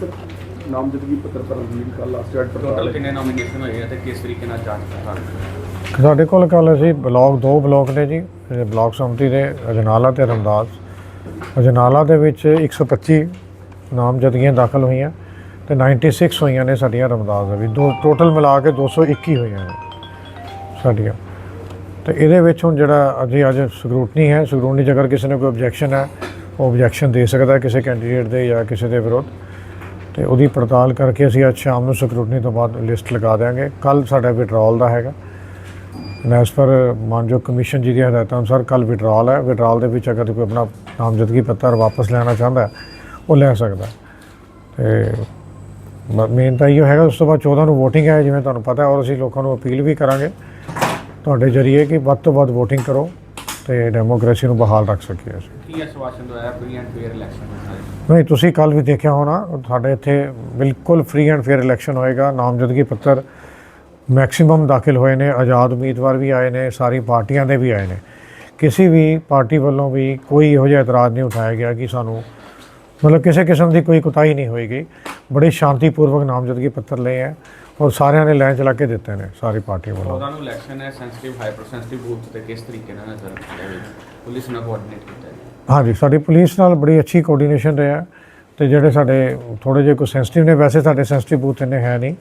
Sir ਨਾਮਜ਼ਦਗੀ ਪੱਤਰ ਭਰਨ ਦੀ ਕੱਲ ਲਾਸਟ ਡੇਟ ਟੋਟਲ ਕਿੰਨੇ ਨੋਮੀਨੇਸ਼ਨ ਹੋਏ ਆ ਤੇ ਕਿਸ ਤਰੀਕੇ ਨਾਲ ਜਾਂਚ ਪੜਤਾਲ ਸਾਡੇ ਕੋਲ ਕੱਲ ਅਸੀਂ ਬਲਾਕ ਦੋ ਬਲਾਕ ਨੇ ਜੀ ਬਲਾਕ ਸੰਮਤੀ ਦੇ ਅਜਨਾਲਾ ਤੇ ਰਮਦਾਸ। ਅਜਨਾਲਾ ਦੇ ਵਿੱਚ 125 ਨਾਮਜ਼ਦਗੀਆਂ ਦਾਖਲ ਹੋਈਆਂ ਤੇ 96 ਹੋਈਆਂ ਨੇ ਸਾਡੀਆਂ ਰਮਦਾਸ ਦੇ ਵੀ ਦੋ ਟੋਟਲ ਮਿਲਾ ਕੇ 221 ਹੋਈਆਂ ਨੇ ਸਾਡੀਆਂ। ਤੇ ਇਹਦੇ ਵਿੱਚ ਹੁਣ ਜਿਹੜਾ ਅਜੇ ਅੱਜ ਸਕਰੂਟਨੀ ਹੈ ਸਕਰੂਟਨੀ 'ਚ ਅਗਰ ਕਿਸੇ ਨੇ ਕੋਈ ਆਬਜੈਕਸ਼ਨ ਹੈ ਉਹ ਆਬਜੈਕਸ਼ਨ ਦੇ ਸਕਦਾ ਕਿਸੇ ਕੈਂਡੀਡੇਟ ਦੇ ਜਾਂ ਕਿਸੇ ਦੇ ਵਿਰੁੱਧ। ਤੇ ਉਹਦੀ ਪੜਤਾਲ ਕਰਕੇ ਅਸੀਂ ਅੱਜ ਸ਼ਾਮ ਨੂੰ ਸਕਰੂਟਨੀ ਤੋਂ ਬਾਅਦ ਲਿਸਟ ਲਗਾ ਦਿਆਂਗੇ। ਕੱਲ ਸਾਡਾ ਵਿਡਰਾਲ ਦਾ ਹੈਗਾ। ਐਸ ਪਰ ਮਾਨਯੋਗ ਕਮਿਸ਼ਨ ਜੀ ਦੀਆਂ ਹਦਾਇਤਾਂ ਅਨੁਸਾਰ ਕੱਲ ਵਿਡਰਾਲ ਹੈ। ਵਿਡਰਾਲ ਦੇ ਵਿੱਚ ਅਗਰ ਕੋਈ ਆਪਣਾ ਨਾਮਜ਼ਦਗੀ ਪੱਤਰ ਵਾਪਸ ਲੈਣਾ ਚਾਹੁੰਦਾ ਉਹ ਲੈ ਸਕਦਾ ਹੈ। ਤੇ ਮੇਨ ਤਾਂ ਇਹ ਹੈਗਾ, ਉਸ ਤੋਂ ਬਾਅਦ 14 ਨੂੰ VOTING ਹੈ, ਜਿਵੇਂ ਤੁਹਾਨੂੰ ਪਤਾ ਹੈ, ਔਰ ਅਸੀਂ ਲੋਕਾਂ ਨੂੰ ਅਪੀਲ ਵੀ ਕਰਾਂਗੇ। ਤੁਹਾਡੇ ਜਰੀਏ ਕਿ ਵੱਧ ਤੋਂ ਵੱਧ VOTING ਕਰੋ। ਤੇ ਡੈਮੋਕ੍ਰੇਸੀ ਨੂੰ ਬਹਾਲ ਰੱਖ ਸਕੀਏ ਅਸੀਂ। ਕੀ ਆਸ਼ਵਾਸਨ ਦਵਾਇਆ ਫ੍ਰੀ ਐਂਡ ਫੇਅਰ ਇਲੈਕਸ਼ਨ ਨਹੀਂ ਤੁਸੀਂ ਕੱਲ ਵੀ ਦੇਖਿਆ ਹੋਣਾ ਸਾਡੇ ਇੱਥੇ ਬਿਲਕੁਲ ਫ੍ਰੀ ਐਂਡ ਫੇਅਰ ਇਲੈਕਸ਼ਨ ਹੋਏਗਾ। ਨਾਮਜ਼ਦਗੀ ਪੱਤਰ ਮੈਕਸਿਮਮ ਦਾਖਲ ਹੋਏ ਨੇ ਆਜ਼ਾਦ ਉਮੀਦਵਾਰ ਵੀ ਆਏ ਨੇ ਸਾਰੀ ਪਾਰਟੀਆਂ ਦੇ ਵੀ ਆਏ ਨੇ। ਕਿਸੇ ਵੀ ਪਾਰਟੀ ਵੱਲੋਂ ਵੀ ਕੋਈ ਇਹੋ ਜਿਹਾ ਇਤਰਾਜ਼ ਨਹੀਂ ਉਠਾਇਆ ਗਿਆ ਕਿ ਸਾਨੂੰ ਮਤਲਬ ਕਿਸੇ ਕਿਸਮ ਦੀ ਕੋਈ ਕੁਤਾਹੀ ਨਹੀਂ ਹੋਏਗੀ ਬੜੀ ਸ਼ਾਂਤੀਪੂਰਵਕ ਨਾਮਜ਼ਦਗੀ ਪੱਤਰ ਲਏ ਹੈ ਔਰ ਸਾਰਿਆਂ ਨੇ ਲਾਈਨ ਚਲਾ ਕੇ ਦਿੱਤੇ ਨੇ ਸਾਰੀ ਪਾਰਟੀ ਵੱਲੋਂ। ਉਹਦਾ ਨੂੰ ਇਲੈਕਸ਼ਨ ਹੈ ਸੈਂਸਿਟਿਵ ਹਾਈਪਰ ਸੈਂਸਿਟਿਵ ਬੂਥ ਤੇ ਕਿਸ ਤਰੀਕੇ ਨਾਲ ਨਜ਼ਰ ਪੁਲਿਸ ਨਾਲ ਕੋਆਰਡੀਨੇਟ ਕੀਤਾ ਜਾਵੇ ਹਾਂਜੀ ਸਾਡੀ ਪੁਲਿਸ ਨਾਲ ਬੜੀ ਅੱਛੀ ਕੋਆਰਡੀਨੇਸ਼ਨ ਰਿਹਾ ਤੇ ਜਿਹੜੇ ਸਾਡੇ ਥੋੜੇ ਜਿਹੇ ਕੋਈ ਸੈਂਸਿਟਿਵ ਨੇ ਵੈਸੇ ਸਾਡੇ ਸੈਂਸਿਟਿਵ ਬੂਥ ਇੰਨੇ ਹੈ ਨਹੀਂ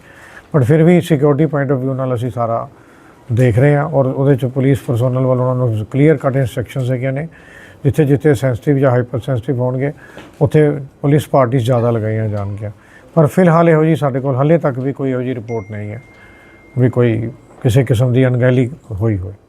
ਬਟ ਫਿਰ ਵੀ ਸਿਕਿਉਰਿਟੀ ਪੁਆਇੰਟ ਆਫ View ਨਾਲ ਅਸੀਂ ਸਾਰਾ ਦੇਖ ਰਹੇ ਹਾਂ ਔਰ ਉਹਦੇ ਚ ਪੁਲਿਸ ਪਰਸੋਨਲ ਵੱਲੋਂ ਉਹਨਾਂ ਨੂੰ ਕਲੀਅਰ ਕੱਟ ਇਨਸਟਰਕਸ਼ਨਸ ਹੈਗੀਆਂ ਨੇ। ਜਿੱਥੇ ਜਿੱਥੇ ਸੈਂਸਿਟਿਵ ਜਾਂ ਹਾਈਪਰ ਸੈਂਸਿਟਿਵ ਹੋਣਗੇ, ਉੱਥੇ ਪੁਲਿਸ ਪਾਰਟੀਆਂ ਜ਼ਿਆਦਾ ਲਗਾਈਆਂ ਜਾਣਗੀਆਂ। ਪਰ ਫਿਲਹਾਲ ਇਹੋ ਜੀ ਸਾਡੇ ਕੋਲ ਹਾਲੇ ਤੱਕ ਵੀ ਕੋਈ ਇਹੋ ਜੀ ਰਿਪੋਰਟ ਨਹੀਂ ਹੈ, ਵੀ ਕੋਈ ਕਿਸੇ ਕਿਸਮ ਦੀ ਅਣਗਹਿਲੀ ਹੋਈ ਹੋਵੇ।